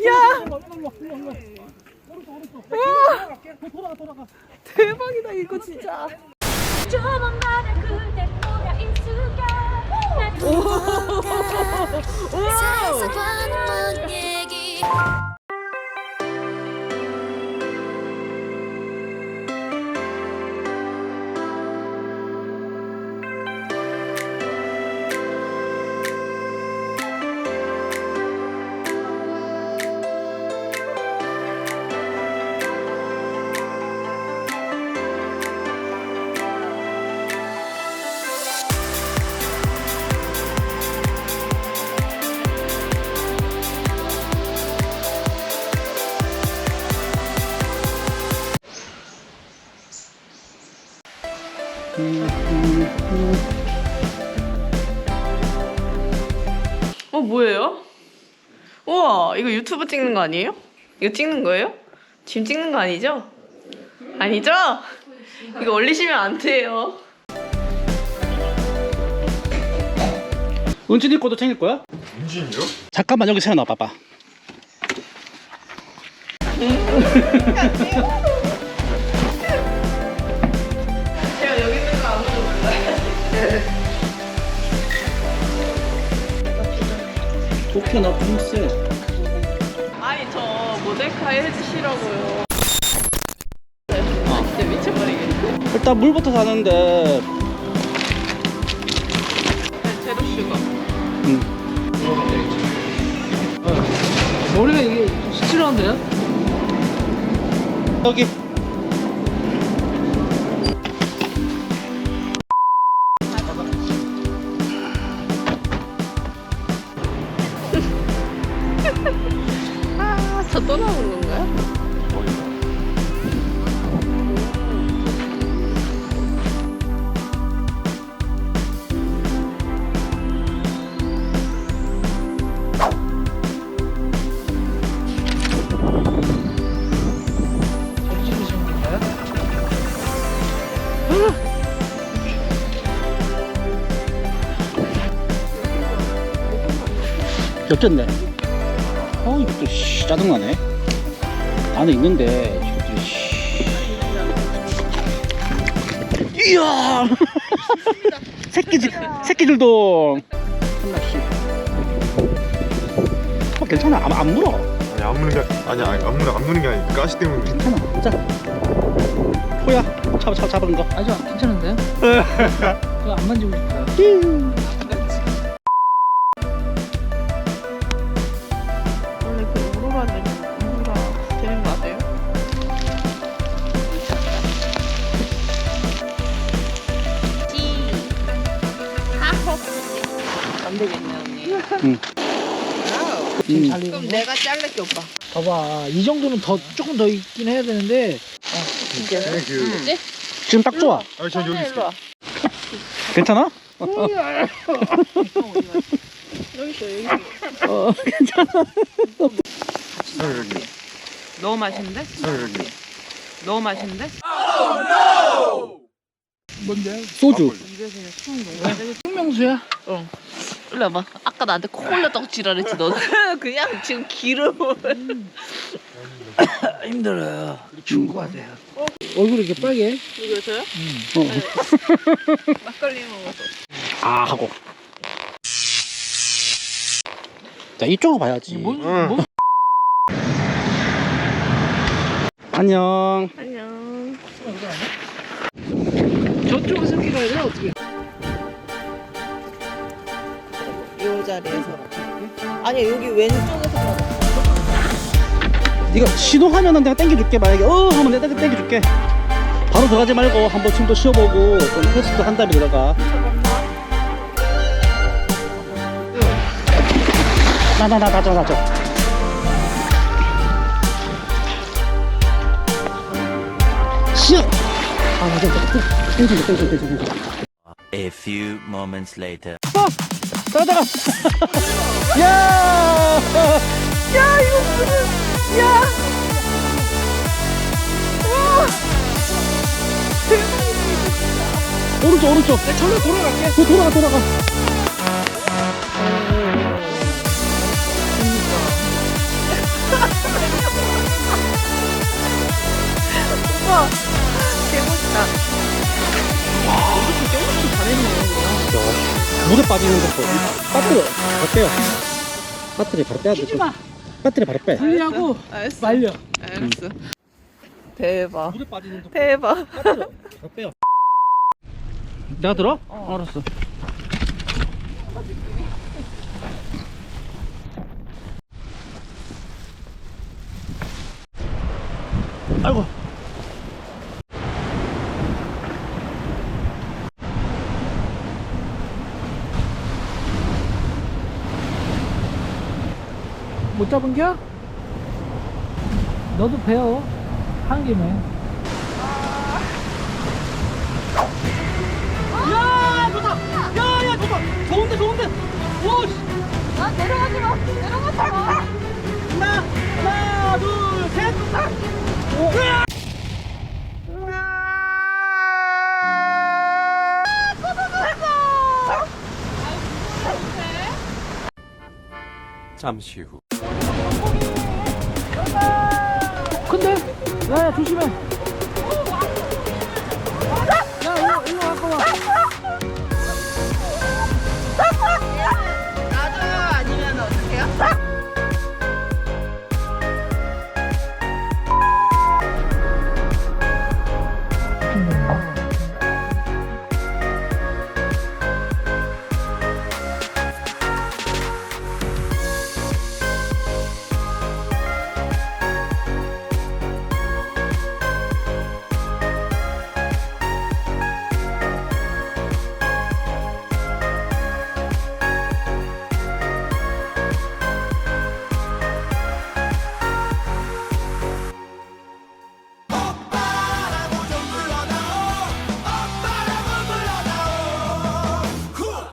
야. 우와. 대박이다 이거 진짜 조만간에 그대 있으려 난 어 뭐예요? 우와 이거 유튜브 찍는 거 아니에요? 이거 찍는 거예요? 지금 찍는 거 아니죠? 아니죠? 이거 올리시면 안 돼요 은진이 거도 챙길 거야? 은진이요? 잠깐만 여기 세워놔 봐봐. 나 분세. 아니 저 모데카 해주시라고요. 아 진짜 미쳐버리겠네. 일단 물부터 사는데. 제로 슈가 머리가 이게 스틸한데요? 여기 건가요? 찍으시는 건가요? 겹쳤네. 어 이것도 씨, 짜증나네. 안에 있는데 이것도 씨. 이야. 새끼들 새끼들도. 어 괜찮아 안, 안 물어. 아니 안 무는 게 아니 아니 안 무는 안 무는 게 아니 가시 때문에 괜찮아. 자. 호야 잡아 잡아 잡은 거. 아주 괜찮은데요? 저안 만지고 싶어요. 되겠네 언니 응. 지금 잘 익은 그럼 거? 내가 자를게 오빠 봐봐 이 정도는 더 조금 더 있긴 해야 되는데 진짜요? 그 지금 딱 좋아. 아니 전 여기 와 괜찮아? 여기 있어 여기 있어 어 괜찮아. 저 여기 너무 맛있는데? 저 여기 너무 맛있는데? 뭔데? 소주. 입에서 그냥 숨 너무 세게 생명수야? 일로 와봐 아까 나한테 코 올렸다고 지랄했지 너는 그냥 지금 기름을 힘들어요. 거 같아요. 얼굴이 이렇게 빨개? 이거서요? 어. 막걸리 먹어서 아 하고. 자 이쪽으로 봐야지. 뭔, 응. 뭔 안녕. 안녕 저쪽에서 가야 돼? 어떻게? 요 자리에서 아니 여기 왼쪽에서 네가 시도하면은 내가 땡겨줄게 만약에 어 하면 내가 땡겨줄게. 바로 들어가지 말고 한번 숨도 쉬어보고 좀 테스트 한 다음에 들어가. 나 나 나 나줘 나줘. 쉬어. 아 맞아 맞아. 땡겨 땡겨 땡겨 땡겨. A few moments later. 따라 따라. 야. 야 이거 무슨 야 오른쪽 오른쪽. 내 절로 돌아갈게. 그 돌아가 돌아가. 물에 빠지는 것도 배터리 바로 빼요 배터리 바로 빼야 돼 마. 배터리 바로 빼 분리하고 알았어. 말려. 알았어. 대박. 물에 빠지는 것도 대박. 배터리 바로 빼요 내가 들어? 어. 알았어 아이고 못 잡은겨? 너도 배워. 한 김에. 야 좋다 야야 좋다 좋은데 좋은데. 오 씨. 아 내려가지 마. 내려가지 마. 하나. 하나 둘셋. 잠시 후. 야, 야, 조심해.